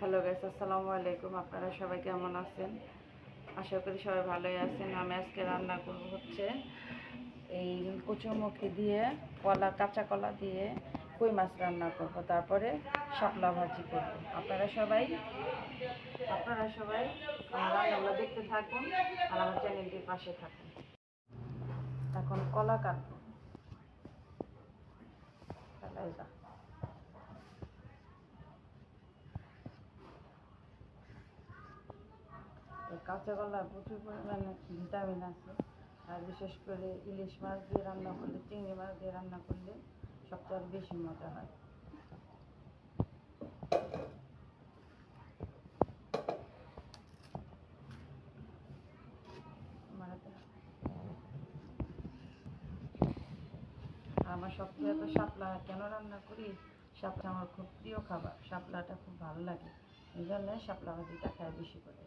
Hello guys আসসালামু আলাইকুম। আপনারা সবাই কেমন আছেন? আশা করি সবাই ভালোই আছেন। আমি আজকে রান্না করব হচ্ছে এই কচুমুখি দিয়ে, কলা, কাঁচা কলা দিয়ে কই মাছ রান্না করব। তারপরে শাপলা ভাজি করব। আপনারা সবাই আপনারা সবাই রান্নাগুলো দেখতে থাকুন আর আমার চ্যানেলটির পাশে থাকুন। এখন কলা কাটবো। তাহলে এই যা। এই কাঁচা কলা প্রচুর পরিমাণে ভিটামিন আছে। আর বিশেষ করে ইলিশ মাছ দিয়ে রান্না করলে, চিংড়ি মাছ দিয়ে রান্না করলে সবচেয়ে বেশি মজা হয়। আমার সবচেয়ে তো শাপলা কেন রান্না করি? শাপলা আমার খুব প্রিয় খাবার। শাপলাটা খুব ভালো লাগে। এই জন্য শাপলা ভাজিটা খাই বেশি করে।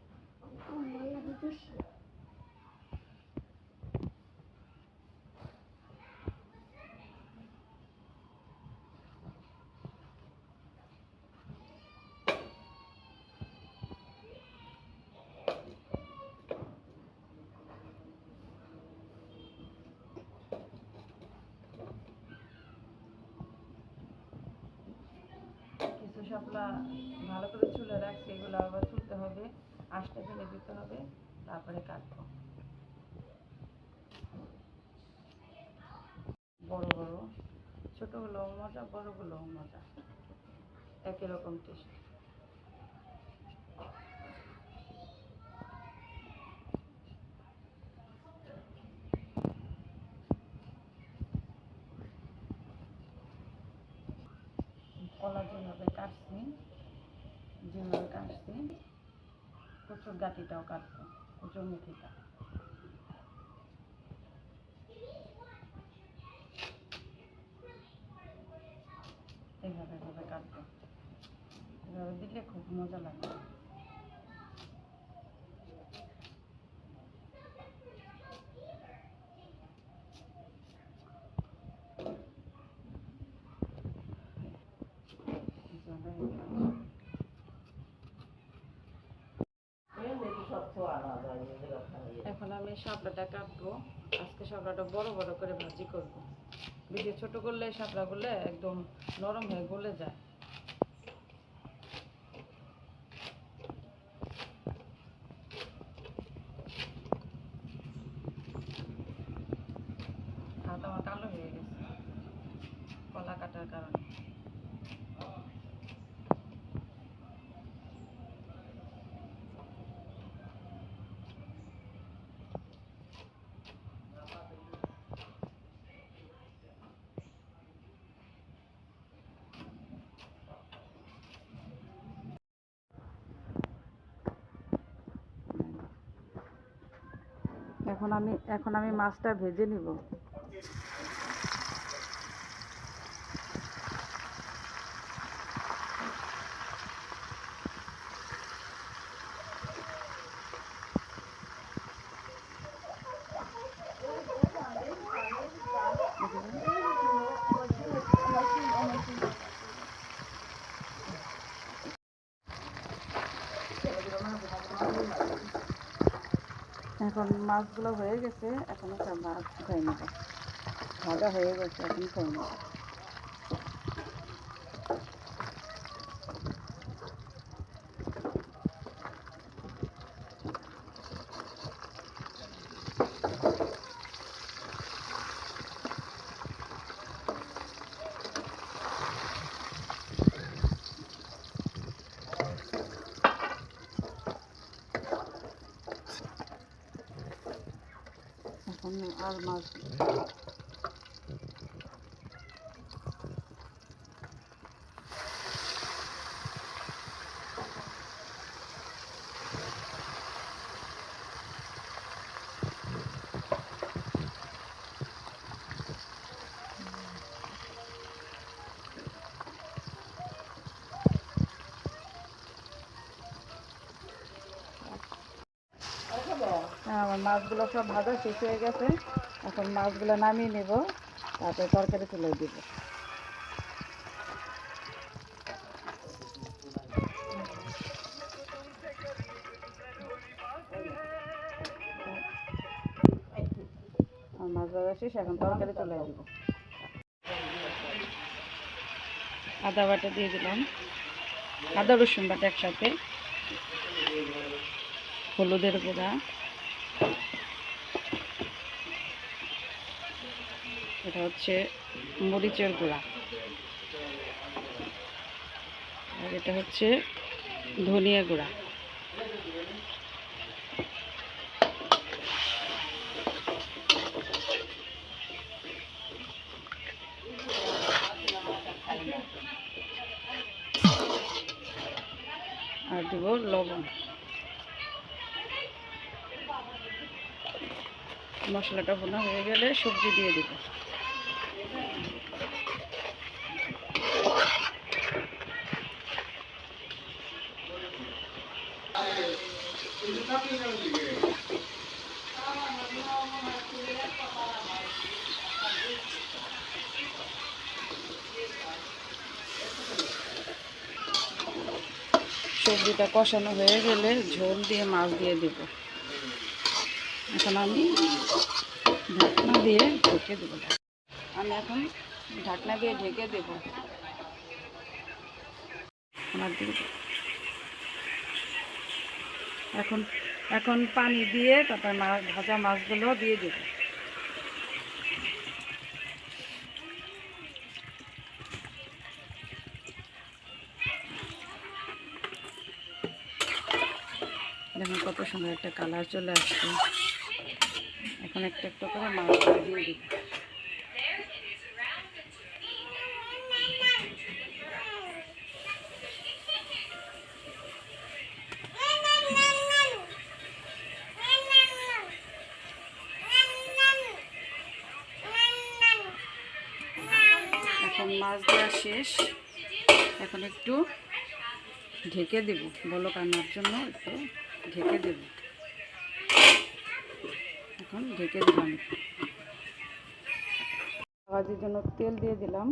শাপলা ভালো করে চুলে রাখছি এগুলো আবার তুলতে হবে। আঁশটা ফেলে দিতে হবে, তারপরে কাটবো। বড় বড় ছোটগুলোও মজা বড়গুলোও মজা। একই রকম টেস্ট কলা যেভাবে কাটছি যেভাবে কাটছি। কচুর গাঠিটাও কাটবো কচুর মুখিটা এইভাবে এভাবে কাটবো। এভাবে দিলে খুব মজা লাগবে এইভাবে এখন আমি শাপলাটা কাটবো। আজকে শাপলাটা বড় বড় করে ভাজি করব। বেশি ছোট করলে শাপলাগুলো একদম নরম হয়ে গলে যায়। হাত আমার কালো হয়ে গেছে। কলা কাটার কারণে। এখন আমি এখন আমি মাছটা ভেজে নিব। এখন মাছগুলো হয়ে গেছে, এখন একটা মাছ খাই নেব। ভাজা হয়ে গেছে, এখন খাই নেব। এখন মাছগুলো সব ভাজা শেষ হয়ে গেছে। এখন মাছগুলো নামিয়ে নেব তাতে তরকারি তুলে দিব। মাছ ভাজা শেষ, এখন তরকারি তুলে দেব আদা বাটা দিয়ে দিলাম। আদা রসুন বাটা একসাথে। হলুদের গুঁড়া। এটা হচ্ছে মরিচের গুঁড়া। আর এটা হচ্ছে ধনিয়া গুঁড়া। আর দেব লবণ। মশলাটা ভুনা হয়ে গেলে সবজি দিয়ে দেব। সবজিটা কষানো হয়ে গেলে ঝোল দিয়ে মাছ দিয়ে দেব। এখন আমি ঢাকনা দিয়ে ঢেকে দেবো। আমি এখন ঢাকনা দিয়ে ঢেকে দেব। এখন এখন পানি দিয়ে তারপর ভাজা মাছগুলো দিয়ে দেব। সুন্দর একটা কালার চলে আসছে। এখন একটা একটা করে মাছ দিয়ে দিব এখন মাছ দেওয়া শেষ। এখন একটু ঢেকে দেব। বলক আনার জন্য একটু। ঢেকে দেব। এখন ঢেকে দিলাম। ভাজির জন্য তেল দিয়ে দিলাম।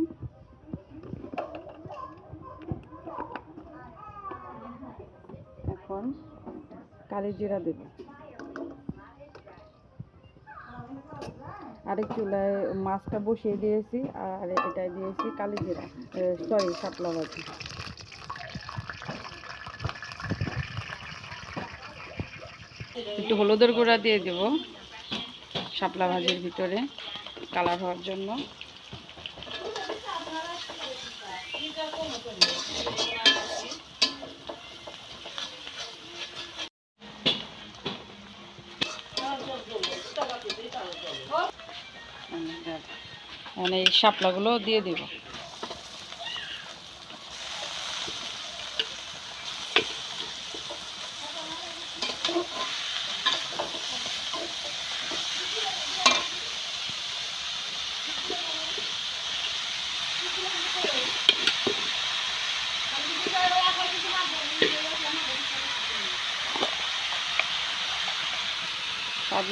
এখন কালি জিরা দেব। আরেক চুলায় মাছটা বসিয়ে দিয়েছি, আর এটাই দিয়েছি কালি জিরা সরি, শাপলা ভাজি। একটু হলুদের গুঁড়া দিয়ে দেব শাপলা ভাজির ভিতরে কালার হওয়ার জন্য। মানে এই শাপলাগুলো দিয়ে দেব।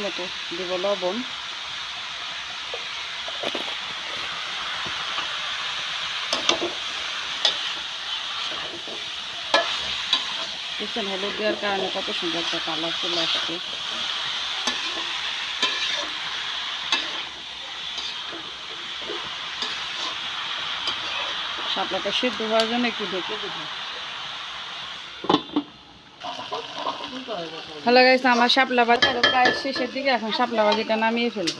মতো দেব লবণ। দেখছেন, হলুদ দেওয়ার কারণে কত সুন্দর একটা কালার চলে আসছে। শাপলাটা সেদ্ধ হওয়ার জন্য একটু ঢেকে দেবো। হ্যালো গাইস আমার শাপলা বাজি প্রায় শেষের দিকে এখন শাপলা বাজিটা নামিয়ে ফেলব।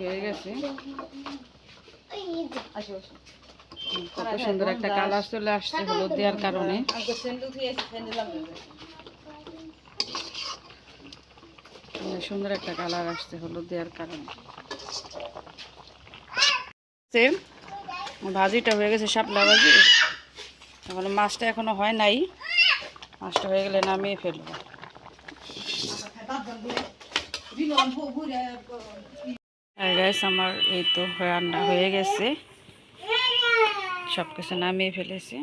হয়ে গেছে। কত সুন্দর একটা কালার চলে আসছে হলুদ দেওয়ার কারণে। সুন্দর একটা কালার আসছে হলুদ দেওয়ার কারণে। ভাজিটা হয়ে গেছে, শাপলা ভাজি। এখন মাছটা এখনও হয় নাই। মাছটা হয়ে গেলে নামিয়ে ফেলব। গাইস আমার এই তো রান্না হয়ে গেছে। সব কিছু নামিয়ে ফেলেছি।